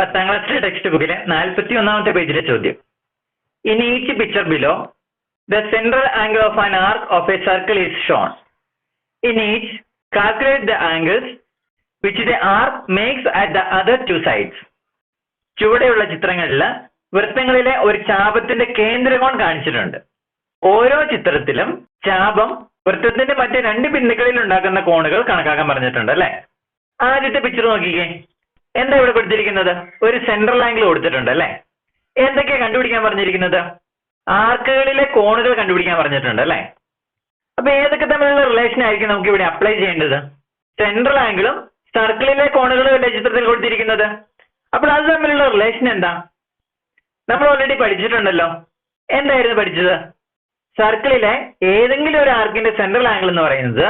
പത്താം ക്ലാസ്സിലെ ടെക്സ്റ്റ് ബുക്കിലെ നാൽപ്പത്തി ഒന്നാമത്തെ പേജിലെ ചോദ്യം. In each picture below the central angle of an arc of a circle is shown in each calculate the angles which the arc makes at the other two sides ചുവടെയുള്ള ചിത്രങ്ങളിൽ വൃത്തങ്ങളിലെ ഒരു ചാപത്തിന്റെ കേന്ദ്രകോൺ കാണിച്ചിട്ടുണ്ട്. ഓരോ ചിത്രത്തിലും ചാപം വൃത്തത്തിന്റെ മറ്റ് രണ്ട് ബിന്ദുക്കളിൽ ഉണ്ടാക്കുന്ന കോണുകൾ കണക്കാക്കാൻ പറഞ്ഞിട്ടുണ്ട് അല്ലെ? ആദ്യത്തെ പിക്ചർ നോക്കിക്കേ. എന്താ ഇവിടെ കൊടുത്തിരിക്കുന്നത്? ഒരു സെൻട്രൽ ആംഗിൾ കൊടുത്തിട്ടുണ്ട് അല്ലെ? എന്തൊക്കെയാ കണ്ടുപിടിക്കാൻ പറഞ്ഞിരിക്കുന്നത്? ആർക്കുകളിലെ കോണുകൾ കണ്ടുപിടിക്കാൻ പറഞ്ഞിട്ടുണ്ട് അല്ലെ? അപ്പൊ ഏതൊക്കെ തമ്മിലുള്ള റിലേഷൻ ആയിരിക്കും നമുക്ക് ഇവിടെ അപ്ലൈ ചെയ്യേണ്ടത്? സെൻട്രൽ ആംഗിളും സർക്കിളിലെ കോണുകളും അല്ലേ ചിത്രത്തിൽ കൊടുത്തിരിക്കുന്നത്? അപ്പോൾ അത് തമ്മിലുള്ള റിലേഷൻ എന്താ? നമ്മൾ ഓൾറെഡി പഠിച്ചിട്ടുണ്ടല്ലോ. എന്തായിരുന്നു പഠിച്ചത്? സർക്കിളിലെ ഏതെങ്കിലും ഒരു ആർക്കിന്റെ സെൻട്രൽ ആംഗിൾ എന്ന് പറയുന്നത്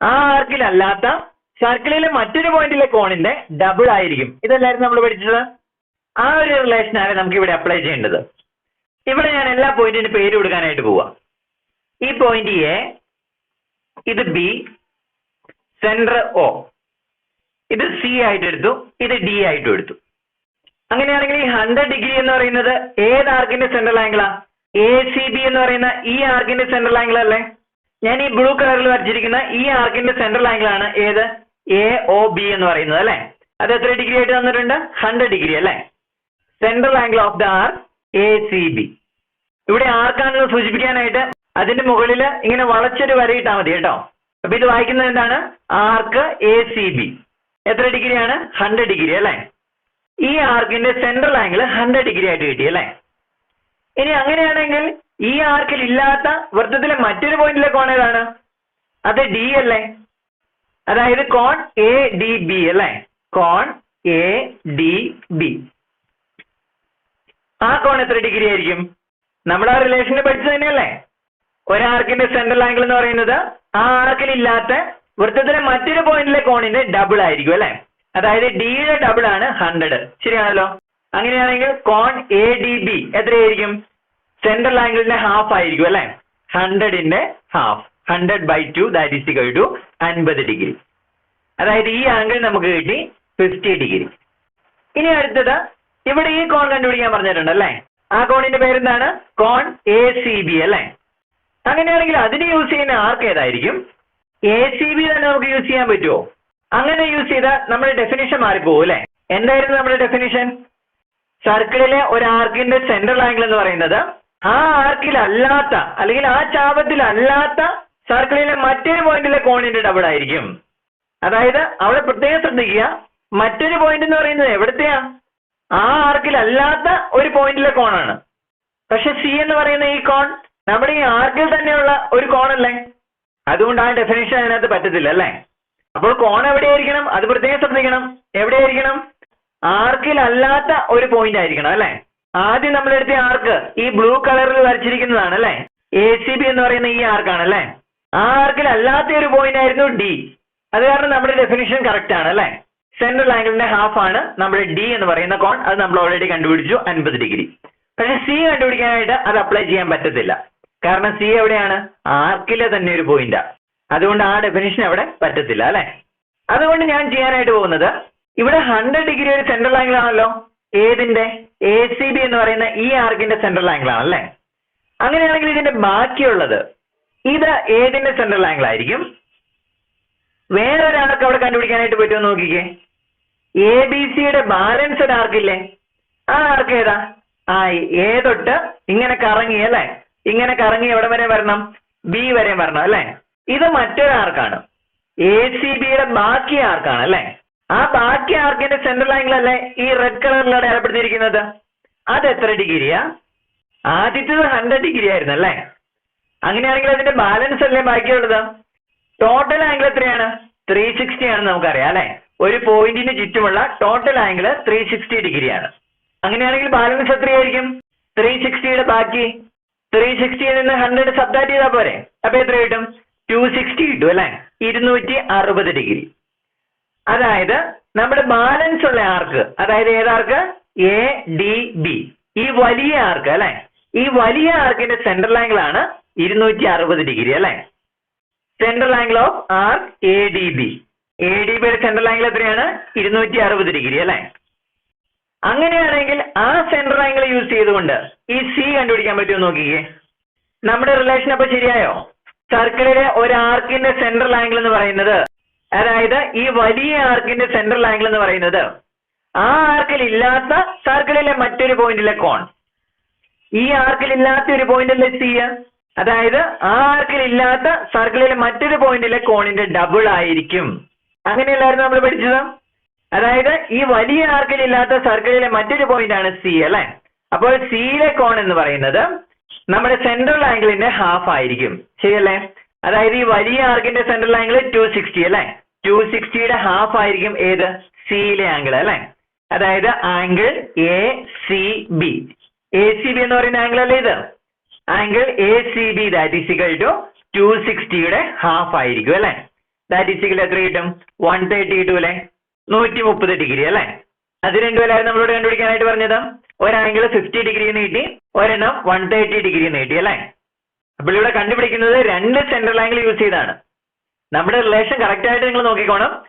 ആ ആർക്കിൽ അല്ലാത്ത സർക്കിളിലെ മറ്റൊരു പോയിന്റിലെ കോണിന്റെ ഡബിൾ ആയിരിക്കും. ഇതല്ലായിരുന്നു നമ്മൾ പഠിച്ചത്? ആ ഒരു റിലേഷൻ ആണ് നമുക്ക് ഇവിടെ അപ്ലൈ ചെയ്യേണ്ടത്. ഇവിടെ ഞാൻ എല്ലാ പോയിന്റിന് പേര് കൊടുക്കാനായിട്ട് പോവാം. ഈ പോയിന്റ് എ ഇത് ബി സെന്റർ ഒ ഇത് സി ആയിട്ട് എടുത്തു ഇത് ഡി ആയിട്ട് എടുത്തു. അങ്ങനെയാണെങ്കിൽ ഈ ഹൺഡ്രഡ് ഡിഗ്രി എന്ന് പറയുന്നത് ഏത് ആർക്കിന്റെ സെന്റർ ആംഗിളാ എ സി ബി എന്ന് പറയുന്ന ഈ ആർക്കിന്റെ സെൻട്രൽ ആംഗിൾ അല്ലേ? ഞാൻ ഈ ബ്ലൂ കളറിൽ വരച്ചിരിക്കുന്ന ഈ ആർക്കിന്റെ സെൻട്രൽ ആംഗിൾ ആണ്. ഏത്? എ ഒ ബി എന്ന് പറയുന്നത് അല്ലെ? അത് എത്ര ഡിഗ്രി ആയിട്ട് തന്നിട്ടുണ്ട്? ഹൺഡ്രഡ് ഡിഗ്രി അല്ലെ? Central angle of the arc A C B ഇവിടെ ആർക്കാണെന്ന് സൂചിപ്പിക്കാനായിട്ട് അതിന്റെ മുകളിൽ ഇങ്ങനെ വളച്ചൊരു വരയിട്ടാ മതി കേട്ടോ. അപ്പൊ ഇത് വായിക്കുന്നത് എന്താണ്? ആർക്ക് എ സി ബി എത്ര ഡിഗ്രിയാണ് ഹൺഡ്രഡ് ഡിഗ്രി അല്ലെ? ഈ ആർക്കിന്റെ സെൻട്രൽ ആംഗിൾ ഹൺഡ്രഡ് ഡിഗ്രി ആയിട്ട് കിട്ടി അല്ലെ? ഇനി അങ്ങനെയാണെങ്കിൽ ഈ ആർക്കിൽ ഇല്ലാത്ത വൃത്തത്തിലെ മറ്റൊരു പോയിന്റിലെ കോൺ അത് ഡി അല്ലേ? അതായത് കോൺ എ ഡി ബി അല്ലെ? കോൺ എ ഡി ബി ആ കോൺ എത്ര ഡിഗ്രി ആയിരിക്കും? നമ്മൾ ആ റിലേഷനെ പഠിച്ചു തന്നെയല്ലേ? ഒരാർക്കിന്റെ സെൻട്രൽ ആംഗിൾ എന്ന് പറയുന്നത് ആ ആർക്കിൽ ഇല്ലാത്ത വൃത്തത്തിലെ മറ്റൊരു പോയിന്റിലെ കോണിന്റെ ഡബിൾ ആയിരിക്കും അല്ലെ? അതായത് ഡിയുടെ ഡബിൾ ആണ് ഹൺഡ്രഡ് ശരിയാണല്ലോ? അങ്ങനെയാണെങ്കിൽ കോൺ എ ഡി ബി എത്രയായിരിക്കും? സെൻട്രൽ ആംഗിളിന്റെ ഹാഫ് ആയിരിക്കും അല്ലെ? ഹൺഡ്രഡിന്റെ half hundred by two that is equal to അൻപത് ഡിഗ്രി അതായത് ഈ ആംഗിൾ നമുക്ക് കിട്ടി ഫിഫ്റ്റി ഡിഗ്രി ഇനി അടുത്തത് ഇവിടെ ഈ കോൺ കണ്ടുപിടിക്കാൻ പറഞ്ഞിട്ടുണ്ട് അല്ലേ? ആ കോണിന്റെ പേരെന്താണ്? കോൺ എ സി ബി അല്ലേ? അങ്ങനെയാണെങ്കിൽ അതിന് യൂസ് ചെയ്യുന്ന ആർക്ക് ഏതായിരിക്കും? എ സി ബി തന്നെ നമുക്ക് യൂസ് ചെയ്യാൻ പറ്റുമോ അങ്ങനെ യൂസ് ചെയ്താൽ നമ്മുടെ ഡെഫിനിഷൻ മാറിപ്പോകും അല്ലേ? എന്തായിരുന്നു നമ്മുടെ ഡെഫിനിഷൻ സർക്കിളിലെ ഒരു ആർക്കിന്റെ സെൻട്രൽ ആംഗിൾ എന്ന് പറയുന്നത് ആ ആർക്കിലല്ലാത്ത അല്ലെങ്കിൽ ആ ചാപത്തിൽ അല്ലാത്ത സർക്കിളിലെ മറ്റൊരു പോയിന്റിലെ കോണിന്റെ ഡബിൾ ആയിരിക്കും. അതായത് അവിടെ പ്രത്യേകം ശ്രദ്ധിക്കുക. മറ്റൊരു പോയിന്റ് എന്ന് പറയുന്നത് എവിടത്തെയാ? ആ ആർക്കിൽ അല്ലാത്ത ഒരു പോയിന്റിലെ കോണാണ്. പക്ഷെ സി എന്ന് പറയുന്ന ഈ കോൺ നമ്മുടെ ഈ ആർക്കിൽ തന്നെയുള്ള ഒരു കോണല്ലേ? അതുകൊണ്ട് ആ ഡെഫിനേഷൻ അതിനകത്ത് പറ്റത്തില്ല അല്ലേ? അപ്പോൾ കോൺ എവിടെയായിരിക്കണം? അത് പ്രത്യേകം ശ്രദ്ധിക്കണം. എവിടെയായിരിക്കണം? ആർക്കിൽ അല്ലാത്ത ഒരു പോയിന്റ് ആയിരിക്കണം അല്ലേ? ആദ്യം നമ്മൾ എടുത്ത ആർക്ക് ഈ ബ്ലൂ കളറിൽ വരച്ചിരിക്കുന്നതാണ് അല്ലേ? എ സി ബി എന്ന് പറയുന്ന ഈ ആർക്കാണ് അല്ലെ? ആർക്കിൽ അല്ലാത്ത ഒരു പോയിന്റ് ആയിരുന്നു ഡി അത് കാരണം നമ്മുടെ ഡെഫിനിഷൻ കറക്റ്റ് ആണ് അല്ലെ? സെൻട്രൽ ആംഗിളിന്റെ ഹാഫ് ആണ് നമ്മുടെ ഡി എന്ന് പറയുന്ന കോൺ അത് നമ്മൾ ഓൾറെഡി കണ്ടുപിടിച്ചു അൻപത് ഡിഗ്രി. പക്ഷെ സി കണ്ടുപിടിക്കാനായിട്ട് അത് അപ്ലൈ ചെയ്യാൻ പറ്റത്തില്ല. കാരണം സി എവിടെയാണ്? ആർക്കിലെ തന്നെ ഒരു പോയിന്റാ അതുകൊണ്ട് ആ ഡെഫിനിഷൻ അവിടെ പറ്റത്തില്ല അല്ലെ? അതുകൊണ്ട് ഞാൻ ചെയ്യാനായിട്ട് പോകുന്നത് ഇവിടെ ഹൺഡ്രഡ് ഡിഗ്രി ഒരു സെൻട്രൽ ആംഗിൾ ആണല്ലോ. ഏതിന്റെ? എ സി ബി എന്ന് പറയുന്ന ഈ ആർക്കിന്റെ സെൻട്രൽ ആംഗിൾ ആണല്ലേ അങ്ങനെയാണെങ്കിൽ ഇതിന്റെ ബാക്കിയുള്ളത് ഇത് ഏതിന്റെ സെൻട്രൽ ആംഗിൾ ആയിരിക്കും? വേറെ വേറൊരാൾക്ക് അവിടെ കണ്ടുപിടിക്കാനായിട്ട് പറ്റുമോ നോക്കിക്കേ. എ ബി സിയുടെ ബാലൻസ് ആർക്കില്ലേ ആ ആർക്ക് ഏതാ? ആ എ തൊട്ട് ഇങ്ങനെ കറങ്ങി അല്ലേ? ഇങ്ങനെ കറങ്ങി എവിടെ വരെ വരണം? ബി വരെ വരണം അല്ലേ? ഇത് മറ്റൊരാർക്കാണ്. എ സി ബിയുടെ ബാക്കി ആർക്കാണ് അല്ലേ? ആ ബാക്കി ആർക്കിന്റെ സെൻട്രൽ ആംഗിൾ അല്ലേ ഈ റെഡ് കളറിൽ അടയാളപ്പെടുത്തിയിരിക്കുന്നത് അത് എത്ര ഡിഗ്രിയാ? ആദ്യത്തേത് ഹൺഡ്രഡ് ഡിഗ്രി ആയിരുന്നു അല്ലേ? അങ്ങനെയാണെങ്കിൽ അതിന്റെ ബാലൻസ് അല്ലേ ബാക്കിയുള്ളത്? ടോട്ടൽ ആംഗിൾ എത്രയാണ്? ത്രീ സിക്സ്റ്റി ആണെന്ന് നമുക്കറിയാം അല്ലെ? ഒരു പോയിന്റിന് ചുറ്റുമുള്ള ടോട്ടൽ ആംഗിൾ ത്രീ സിക്സ്റ്റി ഡിഗ്രിയാണ്. അങ്ങനെയാണെങ്കിൽ ബാലൻസ് എത്രയായിരിക്കും? ത്രീ സിക്സ്റ്റിയുടെ ബാക്കി. ത്രീ സിക്സ്റ്റിയിൽ നിന്ന് ഹൺഡ്രഡ് സബ്ട്രാക്ട് ചെയ്താൽ പോരെ? അപ്പൊ എത്ര കിട്ടും? ടു സിക്സ്റ്റി കിട്ടും അല്ലെ? ഇരുന്നൂറ്റി അറുപത് ഡിഗ്രി. അതായത് നമ്മുടെ ബാലൻസ് ഉള്ള ആർക്ക് അതായത് ഏതാർക്ക് എ ഡി ബി ഈ വലിയ ആർക്ക് അല്ലെ? ഈ വലിയ ആർക്കിന്റെ സെൻട്രൽ ആംഗിൾ ആണ് ഇരുന്നൂറ്റി അറുപത് ഡിഗ്രി അല്ലെ? Central angle of R A D B A D ബിയുടെ സെൻട്രൽ ആംഗിൾ എത്രയാണ്? ഇരുന്നൂറ്റി അറുപത് ഡിഗ്രി അല്ലെ? അങ്ങനെയാണെങ്കിൽ ആ സെൻട്രൽ ആംഗിൾ യൂസ് ചെയ്തുകൊണ്ട് ഈ സി കണ്ടുപിടിക്കാൻ പറ്റുമോ നോക്കിക്കേ. നമ്മുടെ റിലേഷൻ അപ്പൊ ശരിയായോ? സർക്കിളിലെ ഒരു ആർക്കിന്റെ സെൻട്രൽ ആംഗിൾ എന്ന് പറയുന്നത് അതായത് ഈ വലിയ ആർക്കിന്റെ സെൻട്രൽ ആംഗിൾ എന്ന് പറയുന്നത് ആ ആർക്കിൽ ഇല്ലാത്ത സർക്കിളിലെ മറ്റൊരു പോയിന്റിലെ കോൺ ഈ ആർക്കിൽ ഇല്ലാത്ത ഒരു പോയിന്റ് അല്ലേ സി അതായത് ആ ആർക്കിൽ ഇല്ലാത്ത സർക്കിളിലെ മറ്റൊരു പോയിന്റിലെ കോണിന്റെ ഡബിൾ ആയിരിക്കും. അങ്ങനെയല്ലായിരുന്നു നമ്മൾ പഠിച്ചത്. അതായത് ഈ വലിയ ആർക്കിൽ ഇല്ലാത്ത സർക്കിളിലെ മറ്റൊരു പോയിന്റ് ആണ് സി അല്ലെ? അപ്പോൾ സിയിലെ കോൺ എന്ന് പറയുന്നത് നമ്മുടെ സെൻട്രൽ ആംഗിളിന്റെ ഹാഫ് ആയിരിക്കും. ശരിയല്ലേ? അതായത് ഈ വലിയ ആർക്കിന്റെ സെൻട്രൽ ആംഗിൾ ടു സിക്സ്റ്റി അല്ലെ? ടു സിക്സ്റ്റിയുടെ ഹാഫ് ആയിരിക്കും ഏത്? സിയിലെ ആംഗിൾ അല്ലെ? അതായത് angle A C B A C B എന്ന് പറയുന്ന ആംഗിൾ അല്ലേ ഇത്? Angle A C B that is equal to two സിക്സ്റ്റിയുടെ half ആയിരിക്കും അല്ലെ? ദാറ്റ് ഈസ് ഇക്വൽ എത്ര കിട്ടും? വൺ തേർട്ടി കിട്ടും അല്ലെ? നൂറ്റി മുപ്പത് ഡിഗ്രി അല്ലെ? അത് രണ്ടുപേരായിരുന്നു നമ്മളോട് കണ്ടുപിടിക്കാനായിട്ട് പറഞ്ഞത്. ഒരാംഗിൾ ഫിഫ്റ്റി ഡിഗ്രി നീട്ടി ഒരെണ്ണം വൺ തേർട്ടി ഡിഗ്രി നീട്ടി അല്ലെ? അപ്പോൾ ഇവിടെ കണ്ടുപിടിക്കുന്നത് രണ്ട് സെൻട്രൽ ആംഗിൾ യൂസ് ചെയ്താണ്. നമ്മുടെ റിലേഷൻ കറക്റ്റ് ആയിട്ട് നിങ്ങൾ നോക്കിക്കോണം.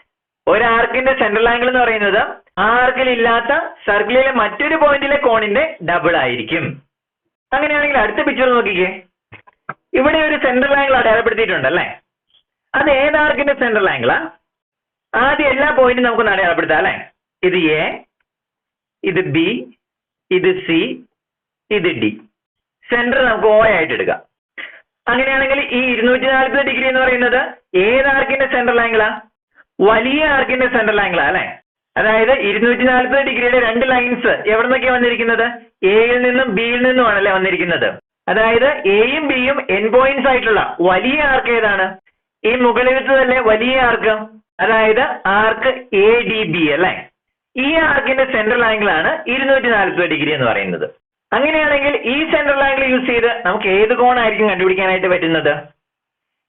ഒരു ആർക്കിന്റെ സെൻട്രൽ ആംഗിൾ എന്ന് പറയുന്നത് ആർക്കിൽ ഇല്ലാത്ത സർക്കിളിലെ മറ്റൊരു പോയിന്റിലെ കോണിന്റെ ഡബിൾ ആയിരിക്കും. അങ്ങനെയാണെങ്കിൽ അടുത്ത പിക്ചർ നോക്കിക്കേ. ഇവിടെ ഒരു സെൻട്രൽ ആംഗിൾ അടയാളപ്പെടുത്തിയിട്ടുണ്ട് അല്ലേ അത് ഏത് ആർക്കിന്റെ സെൻട്രൽ ആംഗിളാ ആദ്യം എല്ലാ പോയിന്റും നമുക്ക് അടയാളപ്പെടുത്താം അല്ലേ? ഇത് എ ഇത് ബി ഇത് സി ഇത് ഡി സെന്റർ നമുക്ക് ഓ ആയിട്ട് എടുക്കാം. അങ്ങനെയാണെങ്കിൽ ഈ ഇരുന്നൂറ്റി നാൽപ്പത് ഡിഗ്രി എന്ന് പറയുന്നത് ഏത് ആർക്കിന്റെ സെൻട്രൽ ആംഗിളാ വലിയ ആർക്കിന്റെ സെൻട്രൽ ആംഗിളാ അല്ലെ? അതായത് ഇരുന്നൂറ്റി നാൽപ്പത് ഡിഗ്രിയുടെ രണ്ട് ലൈൻസ് എവിടെ നിന്നൊക്കെയാണ് വന്നിരിക്കുന്നത് എയിൽ നിന്നും ബിയിൽ നിന്നുമാണല്ലേ വന്നിരിക്കുന്നത്. അതായത് എയും ബിയും എൻ പോയിന്റ്സ് ആയിട്ടുള്ള വലിയ ആർക്ക് ഏതാണ്? ഈ മുകളിലത്തെ തന്നെ വലിയ ആർക്ക് അതായത് ആർക്ക് എ ഡി ബി അല്ലെ? ഈ ആർക്കിന്റെ സെൻട്രൽ ആംഗിൾ ആണ് ഇരുന്നൂറ്റി നാൽപ്പത് ഡിഗ്രി എന്ന് പറയുന്നത്. അങ്ങനെയാണെങ്കിൽ ഈ സെൻട്രൽ ആംഗിൾ യൂസ് ചെയ്ത് നമുക്ക് ഏത് കോണായിരിക്കും കണ്ടുപിടിക്കാനായിട്ട് പറ്റുന്നത്?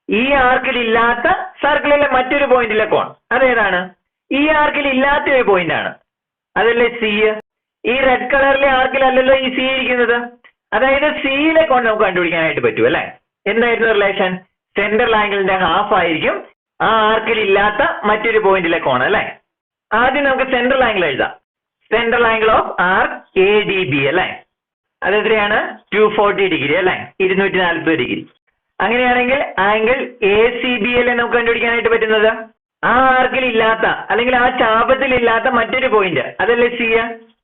ഈ ആർക്കിൽ ഇല്ലാത്ത സർക്കിളിലെ മറ്റൊരു പോയിന്റിലെ കോൺ. അതേതാണ് ഈ ആർക്കിൽ ഇല്ലാത്ത ഒരു പോയിന്റ് ആണ്. അതല്ലേ സി ഈ റെഡ് കളറിലെ ആർക്കിലല്ലല്ലോ ഈ സി ഇരിക്കുന്നത്? അതായത് സിയിലെ കൊണ്ട് നമുക്ക് കണ്ടുപിടിക്കാനായിട്ട് പറ്റും അല്ലെ? എന്തായിരുന്നു റിലേഷൻ സെന്റർ ആംഗിളിന്റെ ഹാഫ് ആയിരിക്കും ആ ആർക്കിൽ ഇല്ലാത്ത മറ്റൊരു പോയിന്റിലെ കോൺ അല്ലെ? ആദ്യം നമുക്ക് സെൻട്രൽ ആംഗിൾ എഴുതാം. Central angle of R A D B അല്ലെ? അത് എത്രയാണ്? ടു ഫോർട്ടി ഡിഗ്രി അല്ലെ? ഇരുന്നൂറ്റി നാൽപ്പത് ഡിഗ്രി അങ്ങനെയാണെങ്കിൽ ആംഗിൾ എ സി ബി അല്ലേ നമുക്ക് കണ്ടുപിടിക്കാനായിട്ട് പറ്റുന്നത്? ആ ആർക്കിൽ ഇല്ലാത്ത അല്ലെങ്കിൽ ആ ചാപത്തിൽ ഇല്ലാത്ത മറ്റൊരു പോയിന്റ് അതല്ലേ സി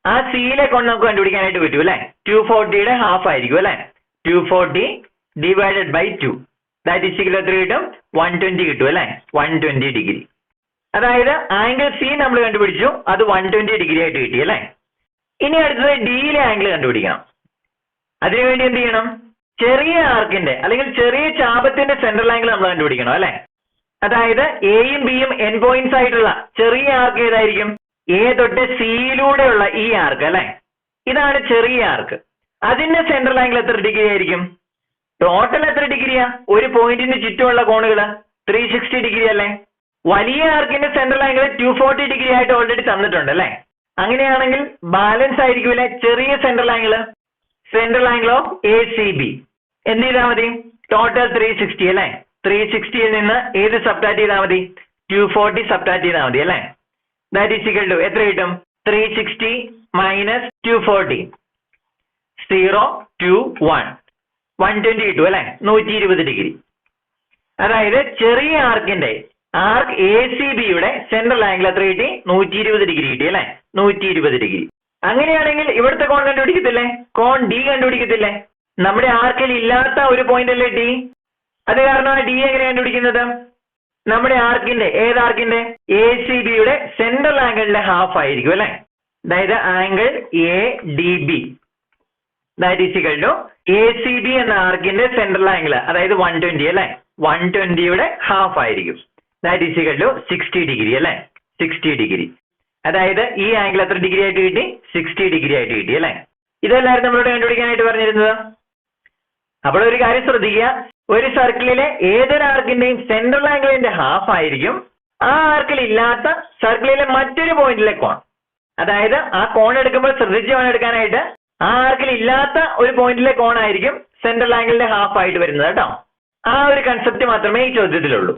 ആ സിയിലെ കൊണ്ട് നമുക്ക് കണ്ടുപിടിക്കാനായിട്ട് പറ്റും അല്ലെ? ടു ഫോർട്ടിയുടെ ഹാഫ് ആയിരിക്കും അല്ലെ? Two forty divided by two that is equal എത്ര കിട്ടും വൺ ട്വന്റി കിട്ടും അല്ലെ? വൺ ട്വന്റി ഡിഗ്രി അതായത് ആംഗിൾ സി നമ്മൾ കണ്ടുപിടിച്ചു അത് വൺ ട്വന്റി ഡിഗ്രി ആയിട്ട് കിട്ടി അല്ലെ? ഇനി അടുത്തത് ഡിയിലെ ആംഗിൾ കണ്ടുപിടിക്കണം. അതിനുവേണ്ടി എന്ത് ചെയ്യണം? ചെറിയ ആർക്കിന്റെ അല്ലെങ്കിൽ ചെറിയ ചാപത്തിന്റെ സെൻട്രൽ ആംഗിൾ നമ്മൾ കണ്ടുപിടിക്കണം അല്ലെ? അതായത് എയും ബിയും എൻ പോയിന്റ്സ് ആയിട്ടുള്ള ചെറിയ ആർക്ക് ഏതായിരിക്കും? എ തൊട്ട് സിയിലൂടെയുള്ള ഈ ആർക്ക് അല്ലെ? ഇതാണ് ചെറിയ ആർക്ക് അതിന്റെ സെൻട്രൽ ആംഗിൾ എത്ര ഡിഗ്രി ആയിരിക്കും? ടോട്ടൽ എത്ര ഡിഗ്രിയാ ഒരു പോയിന്റിന് ചുറ്റുമുള്ള കോണുകൾ ത്രീ സിക്സ്റ്റി ഡിഗ്രി അല്ലേ? വലിയ ആർക്കിന്റെ central angle two forty degree ആയിട്ട് ഓൾറെഡി തന്നിട്ടുണ്ട് അല്ലേ? അങ്ങനെയാണെങ്കിൽ ബാലൻസ് ആയിരിക്കുമല്ലേ ചെറിയ central angle central angle of A C B എന്ത് ചെയ്താൽ മതി? ടോട്ടൽ ത്രീ സിക്സ്റ്റി അല്ലേ? ത്രീ സിക്സ്റ്റിയിൽ നിന്ന് ഏത് സബ്ട്രാക്ട് ചെയ്താൽ മതി? ടു ഫോർട്ടി സബ്ട്രാക്ട് ചെയ്താൽ മതി അല്ലേ? ദാറ്റ് ഈസ് ഇക്വൽ ടു എത്ര കിട്ടും? Three sixty minus two forty zero two one one twenty കിട്ടും അല്ലെ? നൂറ്റി ഇരുപത് ഡിഗ്രി അതായത് ചെറിയ ആർക്കിന്റെ ആർക്ക് എ സി ബിയുടെ സെൻട്രൽ ആംഗിൾ എത്ര കിട്ടി? നൂറ്റി ഇരുപത് ഡിഗ്രി കിട്ടി അല്ലെ? നൂറ്റി ഇരുപത് ഡിഗ്രി അങ്ങനെയാണെങ്കിൽ ഇവിടുത്തെ കോൺ കണ്ടുപിടിക്കത്തില്ലേ? കോൺ ഡി കണ്ടുപിടിക്കത്തില്ലേ? നമ്മുടെ ആർക്കിൽ ഇല്ലാത്ത ഒരു പോയിന്റ് അല്ലേ ഡി അത് കാരണം ഡി എങ്ങനെ കണ്ടുപിടിക്കുന്നത്? നമ്മുടെ ആർക്കിന്റെ ഏത് ആർക്കിന്റെ? എ സി ബിയുടെ സെൻട്രൽ ആംഗിളിന്റെ ഹാഫ് ആയിരിക്കും അല്ലെ? അതായത് angle A D B that is equal to A C B എന്ന ആർക്കിന്റെ സെൻട്രൽ ആംഗിൾ അതായത് വൺ ട്വന്റി അല്ലെ? വൺ ട്വന്റിയുടെ ഹാഫ് ആയിരിക്കും. That is equal to sixty degree അല്ലെ? സിക്സ്റ്റി ഡിഗ്രി അതായത് ഈ ആംഗിൾ എത്ര ഡിഗ്രി ആയിട്ട് കിട്ടി? സിക്സ്റ്റി ഡിഗ്രി ആയിട്ട് കിട്ടി അല്ലെ? ഇതെല്ലാവരും നമ്മളോട് കണ്ടുപിടിക്കാനായിട്ട് പറഞ്ഞിരുന്നത്. അപ്പോൾ ഒരു കാര്യം ശ്രദ്ധിക്കുക. ഒരു സർക്കിളിലെ ഏതൊരു ആർക്കിന്റെയും സെൻട്രൽ ആംഗിളിന്റെ ഹാഫ് ആയിരിക്കും. ആ ആർക്കിൽ ഇല്ലാത്ത സർക്കിളിലെ മറ്റൊരു പോയിന്റിലെ കോൺ അതായത് ആ കോൺ എടുക്കുമ്പോൾ ശ്രദ്ധിച്ച് കോൺ എടുക്കാനായിട്ട്. ആ ആർക്കിൽ ഇല്ലാത്ത ഒരു പോയിന്റിലെ കോൺ ആയിരിക്കും സെൻട്രൽ ആംഗിളിന്റെ ഹാഫ് ആയിട്ട് വരുന്നത് കേട്ടോ. ആ ഒരു കൺസെപ്റ്റ് മാത്രമേ ഈ ചോദ്യത്തിലുള്ളൂ.